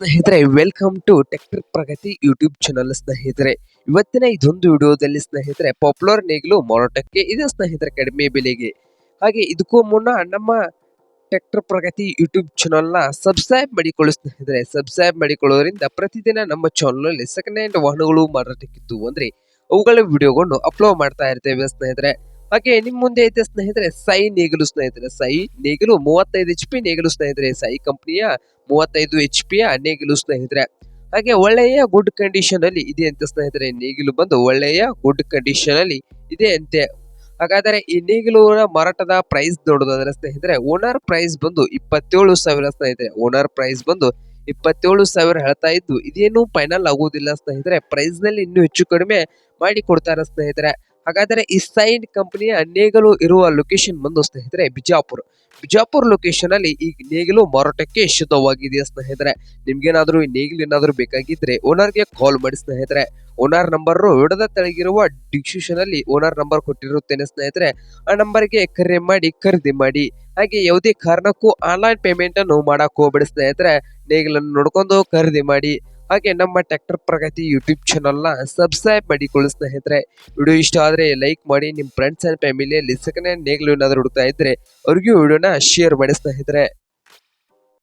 ಸ್ನೇಹಿತರೆ welcome to tractor Pragati YouTube channel ಸ್ನೇಹಿತರೆ. ಇವತ್ತಿನ ಇದೊಂದು ವಿಡಿಯೋದಲ್ಲಿ ಸ್ನೇಹಿತರೆ ಪಾಪ್ಯುಲರ್ ನೇಗಿಲು ಮಾರಾಟಕ್ಕೆ ಇದೆ ಸ್ನೇಹಿತರೆ, ಕಡಿಮೆ ಬೆಲೆಗೆ. ಹಾಗೆ ಇದಕ್ಕೂ ಮುನ್ನ ನಮ್ಮ ಟೆಕ್ಟರ್ ಪ್ರಗತಿ ಯೂಟ್ಯೂಬ್ ಚಾನಲ್ನ ಸಬ್ಸ್ಕ್ರೈಬ್ ಮಾಡಿಕೊಳ್ಳಿ ಸ್ನೇಹಿತರೆ. ಸಬ್ಸ್ಕ್ರೈಬ್ ಮಾಡಿಕೊಳ್ಳೋದ್ರಿಂದ ಪ್ರತಿದಿನ ನಮ್ಮ ಚಾನಲ್ನಲ್ಲಿ ಸೆಕೆಂಡ್ ಹ್ಯಾಂಡ್ ವಾಹನಗಳು ಮಾರಾಟಕ್ಕಿದ್ದು. ಅಂದರೆ ಅವುಗಳ ವಿಡಿಯೋಗಳನ್ನು ಅಪ್ಲೋಡ್ ಮಾಡ್ತಾ ಇರ್ತೇವೆ ಸ್ನೇಹಿತರೆ. ಹಾಗೆ ನಿಮ್ ಮುಂದೆ ಐತೆ ಸ್ನೇಹಿತರೆ, ಸೈ ನೇಗಿಲು ಸ್ನೇಹಿತರೆ, ಸೈ ನೇಗಿಲು, ಮೂವತ್ತೈದು ಎಚ್ ಪಿ ನೇಗಲು ಸ್ನೇಹಿತರೆ, ಸೈ ಕಂಪನಿಯ ಮೂವತ್ತೈದು ಎಚ್ ಪಿಯ ನೇಗಿಲು ಸ್ನೇಹಿತರೆ. ಹಾಗೆ ಒಳ್ಳೆಯ ಗುಡ್ ಕಂಡೀಷನ್ ಅಲ್ಲಿ ಇದೆ ಅಂತ ಸ್ನೇಹಿತರೆ, ನೇಗಿಲು ಬಂದು ಒಳ್ಳೆಯ ಗುಡ್ ಕಂಡೀಷನ್ ಅಲ್ಲಿ ಇದೆ ಅಂತೆ. ಹಾಗಾದರೆ ಈ ನೇಗಿಲು ಮಾರಾಟದ ಪ್ರೈಸ್ ನೋಡೋದಾದ್ರೆ ಸ್ನೇಹಿತರೆ ಓನರ್ ಪ್ರೈಸ್ ಬಂದು ಇಪ್ಪತ್ತೇಳು ಸಾವಿರ ಸ್ನೇಹಿತರೆ. ಓನರ್ ಪ್ರೈಸ್ ಬಂದು ಇಪ್ಪತ್ತೇಳು ಸಾವಿರ ಹೇಳ್ತಾ ಇದ್ದು, ಇದೇನು ಫೈನಲ್ ಆಗುವುದಿಲ್ಲ ಸ್ನೇಹಿತರೆ. ಪ್ರೈಸ್ನಲ್ಲಿ ಇನ್ನೂ ಹೆಚ್ಚು ಕಡಿಮೆ ಮಾಡಿ ಕೊಡ್ತಾರೆ ಸ್ನೇಹಿತರೆ. ಹಾಗಾದರೆ ಈ ಸೈಡ್ ಕಂಪನಿಯ ನೇಗಲು ಇರುವ ಲೊಕೇಶನ್ ಬಂದು ಸ್ನೇಹಿತರೆ ಬಿಜಾಪುರ. ಬಿಜಾಪುರ ಲೊಕೇಶನ್ ಅಲ್ಲಿ ಈ ನೇಗಿಲು ಮಾರಾಟಕ್ಕೆ ಶುದ್ಧವಾಗಿದೆ ಸ್ನೇಹಿತರೆ. ನಿಮ್ಗೇನಾದ್ರೂ ಈ ನೇಗಿಲು ಏನಾದ್ರೂ ಬೇಕಾಗಿದ್ರೆ ಓನರ್ಗೆ ಕಾಲ್ ಮಾಡಿ ಸ್ನೇಹಿತರೆ. ಓನರ್ ನಂಬರ್ ವಿಡದ ತೆಳಗಿರುವ ಡಿಸ್ಕ್ರಿಪ್ಷನ್ ಅಲ್ಲಿ ಓನರ್ ನಂಬರ್ ಕೊಟ್ಟಿರುತ್ತೇನೆ ಸ್ನೇಹಿತರೆ. ಆ ನಂಬರ್ಗೆ ಕರೆ ಮಾಡಿ ಖರೀದಿ ಮಾಡಿ. ಹಾಗೆ ಯಾವುದೇ ಕಾರಣಕ್ಕೂ ಆನ್ಲೈನ್ ಪೇಮೆಂಟ್ ಅನ್ನು ಮಾಡಕ್ ಹೋಗ್ಬೇಡಿ ಸ್ನೇಹಿತರೆ. ನೇಗಿಲನ್ನು ನೋಡ್ಕೊಂಡು ಖರೀದಿ ಮಾಡಿ. ಹಾಗೆ ನಮ್ಮ ಟ್ರ್ಯಾಕ್ಟರ್ ಪ್ರಗತಿ ಯೂಟ್ಯೂಬ್ ಚಾನಲ್ನ ಸಬ್ಸ್ಕ್ರೈಬ್ ಮಾಡಿಕೊಳ್ಳಿ ಸ್ನೇಹಿತರೆ. ವಿಡಿಯೋ ಇಷ್ಟ ಆದರೆ ಲೈಕ್ ಮಾಡಿ ನಿಮ್ಮ ಫ್ರೆಂಡ್ಸ್ ಆ್ಯಂಡ್ ಫ್ಯಾಮಿಲಿಯಲ್ಲಿ ಸೆಕೆಂಡ್ ಹ್ಯಾಂಡ್ ನೇಗಿಲು ಏನಾದರೂ ಹುಡುಕ್ತಾ ಇದ್ದರೆ ಅವ್ರಿಗೂ ವಿಡಿಯೋನ ಶೇರ್ ಮಾಡಿ ಸ್ನೇಹಿತರೆ.